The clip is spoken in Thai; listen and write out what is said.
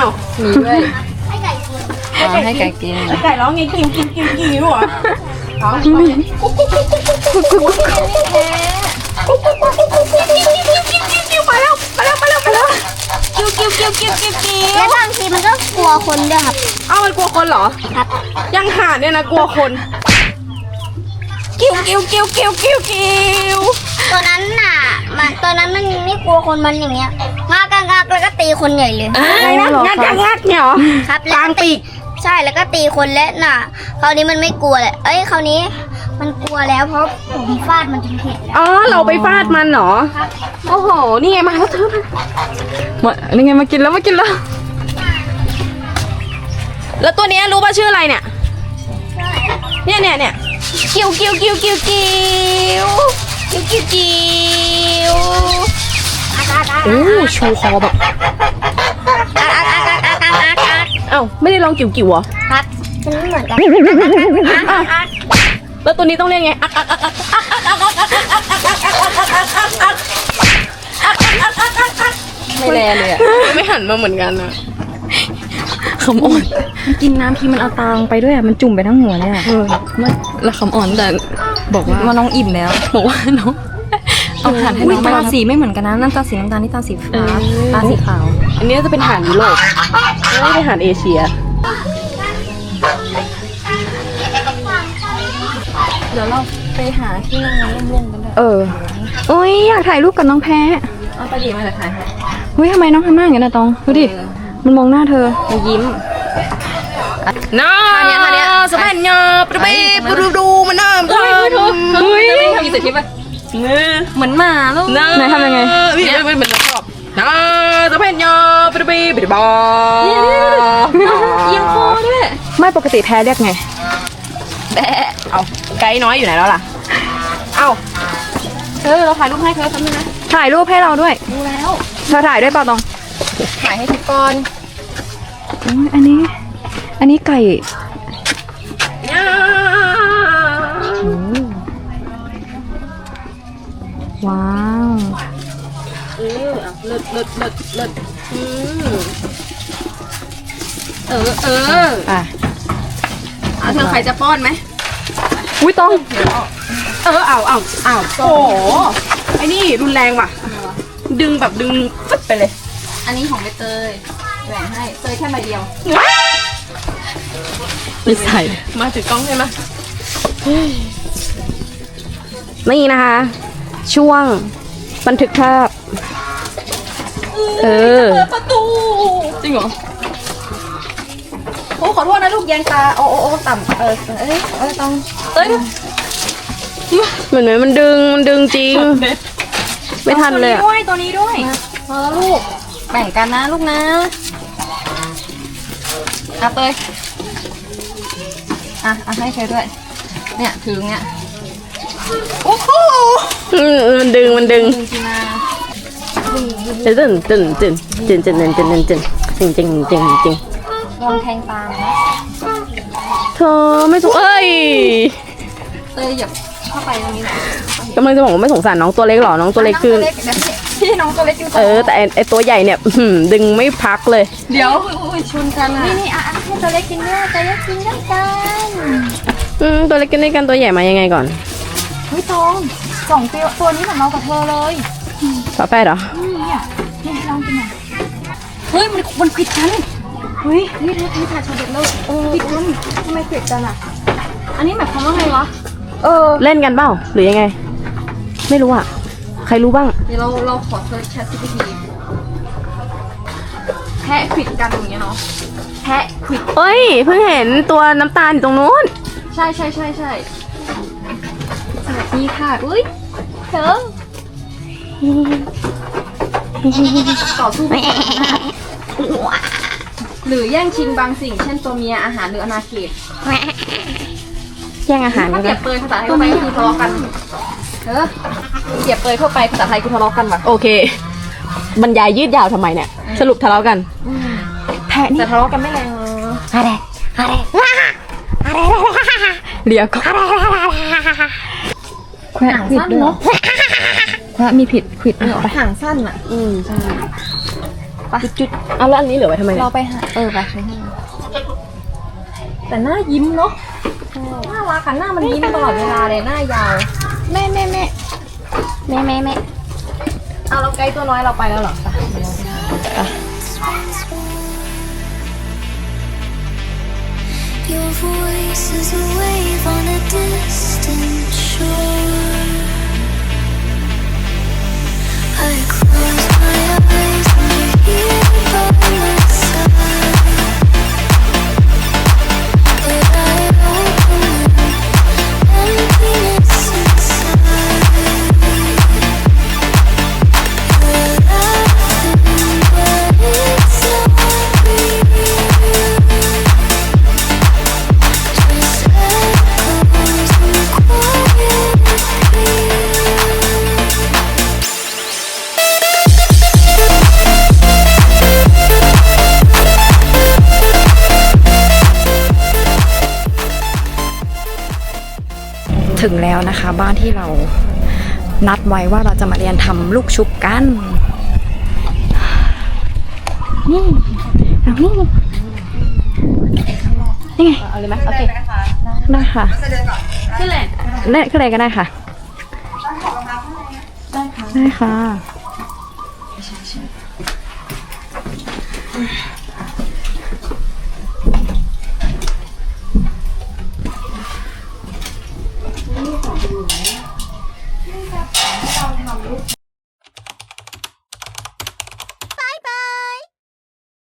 าวหนีเลยให้ไก่กินอ๋อให้ไก่กินไก่ร้องไงกิ้วกิ้วกิ้วกิ้วเหรอร้องร้องอย่างนี้กุ๊กกุ๊กกุ๊กกุ๊กกุ๊กกุ๊กกุ๊กกุ๊กกุ๊กกุ๊กกุ๊กกุ๊กกิ้วมาแล้วมาแล้วมาแล้วมาแล้วกิ้วกิ้วกิ้วกิ้วกิ้วกิ้แล้ววบางทีมันก็กลัวคนด้วยครับเอ้ามันกลัวคนเหรอครับยังห่านเนี่ยนะกลัวคนกิ้ วกิ้วกิ้วกิ้วกิ้วกิ้วตัวนั้นน่ะ มันตัวนั้นมันไม่กลัวคนมันอย่างเงี้ยงากงากแล้วก็ตีคนใหญ่เลย อะไรนะงัดงัดงัดเนี่ยเหรอครับกลางปีกใช่แล้วก็ตีคนและน่ะคราวนี้มันไม่กลัวเลยเอ้ยคราวนี้ มันกลัวแล้วเพราะผมฟาดมันจนเข็ดแล้วอ๋อเราไปฟาดมันเหรอโอ้โหนี่ไงมาแล้วเธอมามานี่ไงมากินแล้วมากินแล้ว แล้วตัวเนี้ยรู้ป่ะชื่ออะไรเนี่ย เนี่ยเนี่ยเนี่ย กิ้วกิ้วกิ้วกิ้วกิ้วกิ้วกิ้วกิ้วโอ้ชูคอแบบเอ้าไม่ได้ลองกิ้วกิ้วเหรอครับมันไม่เหมือนกันแล้วตัวนี้ต้องเรียกไงอักอักอักอักอักไม่แลเลยอะไม่หันมาเหมือนกันนะ ขำอ่อนมันกินน้ำทีมันเอาตางไปด้วยอะ มันจุ่มไปทั้งหัวเลยอะมันแล้วขำอ่อนแต่บอกว่าว่าน้องอิ่มแล้ว บอกว่าน้องเอาอาหารให้น้องตาสีไม่เหมือนกันนะนั่นตาสีน้ำตาลนี่ตาสีฟ้าตาสีขาว อันนี้จะเป็นอาหารยุโรปไม่ใช่อาหารเอเชีย เดี๋ยวเราไปหาที่นั่งร่มๆกันด้วยเออโอ้ยอยากถ่ายรูปกับน้องแพ้เอาไปดีมาจากไหนเฮ้ยทำไมน้องทำหน้าอย่างนั้นนะตอง ดูดิ มันมองหน้าเธอมันยิ้มน้าท่าเนี้ยท่าเนี้ยสมัยเนาะปะเบ้ปะดูดูมันน้ำเฮ้ยเธอเฮ้ยทำอีกสักทีป่ะเนื้อเหมือนหมาลูกน้าไหนทำยังไงนี่มันเหมือนชอบน้าสมัยเนาะปะเบ้ปะบ้าเอียงคอด้วยไม่ปกติแพ้เรียกไงแบะเอาไกด์น้อยอยู่ไหนแล้วล่ะ เอาเธอเราถ่ายรูปให้เธอทำยังไงถ่ายรูปให้เราด้วยดูแล้วเธอถ่ายด้วยเปล่าตอง ถ่ายให้ทุกคนอุ๊ยอันนี้ อันนี้ไก่ว้าว เออเอาเลิศเลิศเลิศเลิศอืมเออเอออะ เอาเธอใครจะป้อนไหมอุ้ยตอง เออเอาเอาเอาโอ้โหไอ้นี่รุนแรงว่ะ ดึงแบบดึงฟึดไปเลย อันนี้ของใบเตยแบ่งให้เตยแค่ใบเดียวนิสัยมาถือกล้องใช่ไหมนี่นะคะ ช่วงบันทึกภาพ เออประตู จริงเหรอ โอ้ขอโทษนะลูกแยงตา โอ้โอ้โอ้ต่ำเออเอ้ยเอ้ยตองเต้ยเหมือนไหมมันดึง มันดึงจริง ไม่ทันเลยอะ ตัวนี้ด้วยตัวนี้ด้วยพอแล้วลูก แบ่งกันนะลูกนะอะเตยอะอะให้เธอด้วย เนี่ยถืออย่างเงี้ยโอืมมันดึงมันดึงจริงๆนะตึ้นตึ้นตึ้นตึนตึ้นตึนตึ้นตึนตึ้นจริงจริงจริงจริงลองแทงตามนะเธอไม่สงเอ้ยเตยหยับเข้าไปตรงนี้นะกำลังจะบอกว่าไม่สงสารน้องตัวเล็กหรอน้องตัวเล็กคือ เดี๋ยว พี่พี่น้องตัวเล็กกินเออ แต่ไอ้ไอตัวใหญ่เนี่ยอื้อหือดึงไม่พักเลย เดี๋ยวอุ้ยชนกันอะนี่นี่อะให้ตัวเล็กกินด้วยตัวเล็กกินด้วยกันอืมตัวเล็กกันด้วยกันตัวใหญ่มายังไงก่อนเฮ้ยตองสองตัวตัวนี้เหมือนเรากับเธอเลยฝาแฝดเหรอเนี่ยนี่ลองกินหน่อยเฮ้ยมันมันผิดกันเฮ้ยนี่นี่นี่ถ่ายชาเด็กแล้วเออผิดกันทำไมผิดกันอะ อันนี้หมายความว่าไงวะเออ เล่นกันเปล่าหรือยังไง ไม่รู้อะใครรู้บ้าง เดี๋ยวเราเราขอเซิร์ชแชท GPT แพะขวิดกันอย่างเงี้ยเนาะแพะขวิดเอ้ย เพิ่งเห็นตัวน้ำตาลอยู่ตรงนู้น ใช่ใช่ใช่ใช่สวัสดีค่ะ อุ้ยเธอต่อสู้กันหรือแย่งชิงบางสิ่ง เช่นตัวเมียอาหารหรืออนาเขตแย่งอาหารถ้ากันเปรียบเปรยภาษาไทยเข้าไปก็คือทะเลาะกัน เออเปรียบเปรยเข้าไปภาษาไทยคือทะเลาะกันว่ะโอเค บรรยายยืดยาวทำไมเนี่ย สรุปทะเลาะกัน แพะนี่แต่ทะเลาะกันไม่แรงอะไรอะไรอะไรเรียกก็แขวะขวิดด้วยแขวะมีผิดขวิดด้วยหรอหางสั้นอะ อืมใช่จุดๆเอาแล้วอันนี้เหลือไว้ทำไมเนี่ยเราไปหาเออไปไปหาแต่หน้ายิ้มเนาะน่ารักอะหน้ามันยิ้มตลอดเวลาเลยหน้ายาว แม่แม่แม่แม่แม่แม่เอาเราไกลตัวน้อยเราไปแล้วเหรอไป Your voice is a wave on a distant shore. ถึงแล้วนะคะ บ้านที่เรานัดไว้ว่าเราจะมาเรียนทำลูกชุบกันนี่เอานี่นี่ไงเอาเลยไหมโอเคได้ค่ะชื่ออะไรได้ขึ้นอะไรก็ได้ค่ะได้ค่ะ